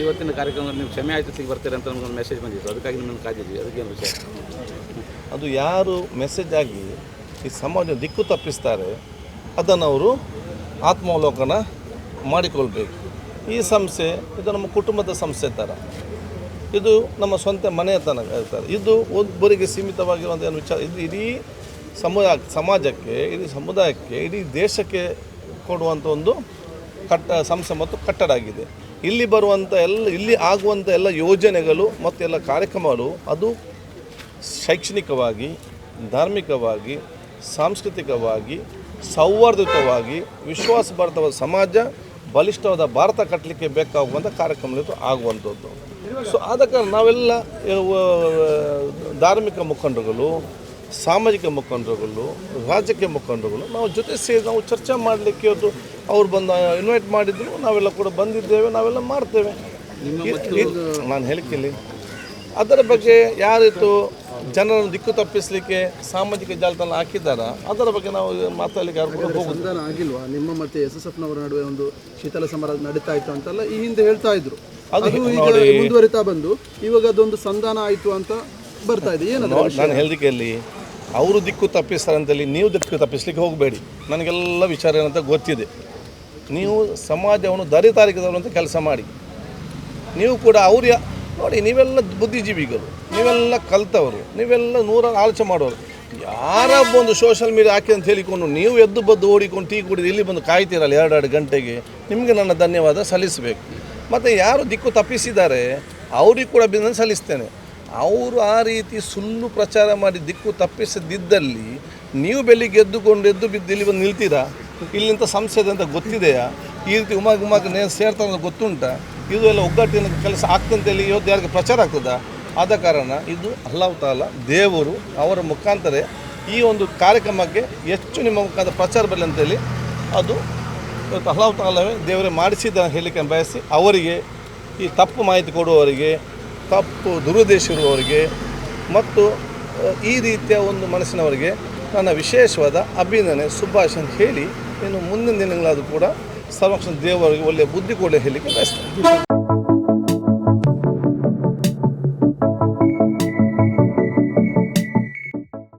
ಇವತ್ತಿನ ಕಾರ್ಯಕ್ರಮದಲ್ಲಿ ನೀವು ಕ್ಷಮೆ ಆಯ್ತು ಬರ್ತೀರಾ ಅಂತ ಒಂದು ಮೆಸೇಜ್ ಬಂದಿತ್ತು. ಅದಕ್ಕಾಗಿ ನಿಮ್ಮನ್ನು ಕಾದಿದ್ವಿ ಅದಕ್ಕೇನು ವಿಷಯ? ಅದು ಯಾರು ಮೆಸೇಜ್ ಆಗಿ ಈ ಸಮಾಜ ದಿಕ್ಕು ತಪ್ಪಿಸ್ತಾರೆ, ಅದನ್ನು ಅವರು ಆತ್ಮಾವಲೋಕನ ಮಾಡಿಕೊಳ್ಬೇಕು. ಈ ಸಂಸ್ಥೆ, ಇದು ನಮ್ಮ ಕುಟುಂಬದ ಸಂಸ್ಥೆ ಥರ ಇದು ನಮ್ಮ ಸ್ವಂತ ಮನೆಯ ತನಕ ಇರ್ತಾರೆ ಇದು ಒಬ್ಬರಿಗೆ ಸೀಮಿತವಾಗಿರುವಂಥ ಏನು ವಿಚಾರ, ಇದು ಇಡೀ ಸಮುದಾಯ, ಸಮಾಜಕ್ಕೆ, ಇಡೀ ಸಮುದಾಯಕ್ಕೆ, ಇಡೀ ದೇಶಕ್ಕೆ ಕೊಡುವಂಥ ಒಂದು ಕಟ್ಟ, ಸಂಸ್ಥೆ ಮತ್ತು ಕಟ್ಟಡ ಆಗಿದೆ. ಇಲ್ಲಿ ಬರುವಂಥ ಎಲ್ಲ ಇಲ್ಲಿ ಆಗುವಂಥ ಎಲ್ಲ ಯೋಜನೆಗಳು ಮತ್ತು ಎಲ್ಲ ಕಾರ್ಯಕ್ರಮಗಳು, ಅದು ಶೈಕ್ಷಣಿಕವಾಗಿ, ಧಾರ್ಮಿಕವಾಗಿ, ಸಾಂಸ್ಕೃತಿಕವಾಗಿ, ಸೌಹಾರ್ದಯುತವಾಗಿ, ವಿಶ್ವಾಸಭರಿತವಾದ ಸಮಾಜ, ಬಲಿಷ್ಠವಾದ ಭಾರತ ಕಟ್ಟಲಿಕ್ಕೆ ಬೇಕಾಗುವಂಥ ಕಾರ್ಯಕ್ರಮಗಳು ಆಗುವಂಥದ್ದು. ಸೊ ಆದ ಕಾರಣ ನಾವೆಲ್ಲ ಧಾರ್ಮಿಕ ಮುಖಂಡರುಗಳು, ಸಾಮಾಜಿಕ ಮುಖಂಡರುಗಳು, ರಾಜಕೀಯ ಮುಖಂಡರುಗಳು, ನಾವು ಜೊತೆ ಸೇರಿ ನಾವು ಚರ್ಚೆ ಮಾಡಲಿಕ್ಕೆ ಇವತ್ತು ಅವ್ರು ಬಂದು ಇನ್ವೈಟ್ ಮಾಡಿದ್ರು ನಾವೆಲ್ಲ ಕೂಡ ಬಂದಿದ್ದೇವೆ ನಾವೆಲ್ಲ ಮಾಡ್ತೇವೆ. ನಾನು ಹೇಳ್ತೀನಿ. ಅದರ ಬಗ್ಗೆ ಯಾರಿತ್ತು ಜನರನ್ನು ದಿಕ್ಕು ತಪ್ಪಿಸಲಿಕ್ಕೆ ಸಾಮಾಜಿಕ ಜಾಲತಾಣ ಹಾಕಿದ್ದಾರ? ಅದರ ಬಗ್ಗೆ ನಾವು ಮಾತಾಡಲಿಕ್ಕೆ ಯಾರು ಕೂಡ ಆಗಿಲ್ವಾ? ನಿಮ್ಮ ಮತ್ತೆ ಎಸ್ ಎಸ್ ಎಫ್ನವರ ನಡುವೆ ಒಂದು ಶೀತಲ ಸಮರ ನಡೀತಾ ಇತ್ತು ಅಂತೆಲ್ಲ ಈ ಹಿಂದೆ ಹೇಳ್ತಾ ಇದ್ರು. ಅದು ಈಗ ಮುಂದುವರಿತಾ ಬಂದು ಇವಾಗ ಅದೊಂದು ಸಂಧಾನ ಆಯಿತು ಅಂತ ಬರ್ತಾ ಇದೆ. ಏನು ನಾನು ಹೇಳಿಕೆ ಅಲ್ಲಿ ಅವರು ದಿಕ್ಕು ತಪ್ಪಿಸ್ತಾರೆ ಅಂತೇಳಿ ನೀವು ದಿಕ್ಕು ತಪ್ಪಿಸ್ಲಿಕ್ಕೆ ಹೋಗಬೇಡಿ. ನನಗೆಲ್ಲ ವಿಚಾರ ಏನಂತ ಗೊತ್ತಿದೆ. ನೀವು ಸಮಾಜವನ್ನು ದರಿ ತಾರೀಕದವರು ಅಂತ ಕೆಲಸ ಮಾಡಿ. ನೀವು ಕೂಡ ಅವ್ರ ನೋಡಿ ನೀವೆಲ್ಲ ಬುದ್ಧಿಜೀವಿಗಳು, ನೀವೆಲ್ಲ ಕಲ್ತವರು, ನೀವೆಲ್ಲ ನೂರಾರು ಆಲೋಚನೆ ಮಾಡೋರು. ಯಾರೊಬ್ಬ ಒಂದು ಸೋಷಿಯಲ್ ಮೀಡಿಯಾ ಹಾಕಿ ಅಂತ ಹೇಳಿಕೊಂಡು ನೀವು ಎದ್ದು ಬದ್ದು ಓಡಿಕೊಂಡು ಟೀ ಕುಡಿದು ಇಲ್ಲಿ ಬಂದು ಕಾಯ್ತೀರಲ್ಲ ಎರಡೆರಡು ಗಂಟೆಗೆ, ನಿಮಗೆ ನನ್ನ ಧನ್ಯವಾದ ಸಲ್ಲಿಸಬೇಕು. ಮತ್ತು ಯಾರು ದಿಕ್ಕು ತಪ್ಪಿಸಿದ್ದಾರೆ, ಅವ್ರಿಗೆ ಕೂಡ ಅಭಿನಂದನೆ ಸಲ್ಲಿಸ್ತೇನೆ. ಅವರು ಆ ರೀತಿ ಸುಳ್ಳು ಪ್ರಚಾರ ಮಾಡಿ ದಿಕ್ಕು ತಪ್ಪಿಸದಿದ್ದಲ್ಲಿ ನೀವು ಬೆಳಿಗ್ಗೆ ಎದ್ದುಕೊಂಡು ಎದ್ದು ಬಿದ್ದು ಇಲ್ಲಿ ಬಂದು ನಿಲ್ತೀರಾ? ಇಲ್ಲಿಂದ ಸಂಸದೆ ಅಂತ ಗೊತ್ತಿದೆಯಾ? ಈ ರೀತಿ ಉಮಾಗ್ ಉಮಾಗ್ ನೇ ಸೇರ್ತಾರೆ ಗೊತ್ತುಂಟಾ? ಇದು ಎಲ್ಲ ಒಗ್ಗಟ್ಟಿನ ಕೆಲಸ ಆಗ್ತಂತೇಳಿ ಇವತ್ತು ಯಾರಿಗೆ ಪ್ರಚಾರ ಆಗ್ತದ? ಆದ ಕಾರಣ ಇದು ತಾಲ, ದೇವರು ಅವರ ಮುಖಾಂತರ ಈ ಒಂದು ಕಾರ್ಯಕ್ರಮಕ್ಕೆ ಹೆಚ್ಚು ನಿಮ್ಮ ಮುಖಾಂತರ ಪ್ರಚಾರ ಬರಲಿ ಅಂತೇಳಿ ಅದು ಇವತ್ತು ಅಲ್ಲಾಹ್ ತಾಲವೇ ದೇವರೇ ಮಾಡಿಸಿದ ಹೇಳಿಕೆ ಬಯಸಿ ಅವರಿಗೆ ಈ ತಪ್ಪು ಮಾಹಿತಿ ಕೊಡುವವರಿಗೆ, ತಪ್ಪು ದುರುದ್ದೇಶ ಇರುವವರಿಗೆ ಮತ್ತು ಈ ರೀತಿಯ ಒಂದು ಮನಸ್ಸಿನವರಿಗೆ ನನ್ನ ವಿಶೇಷವಾದ ಅಭಿನಂದನೆ, ಶುಭಾಶಯ ಹೇಳಿ ಇನ್ನು ಮುಂದಿನ ದಿನಗಳಾದರೂ ಕೂಡ ಸರ್ವಕ್ಷಣ ದೇವರಿಗೆ ಒಳ್ಳೆಯ ಬುದ್ಧಿ ಕೂಡ ಹೇಳಲಿಕ್ಕೆ ಬಯಸ್ತೇನೆ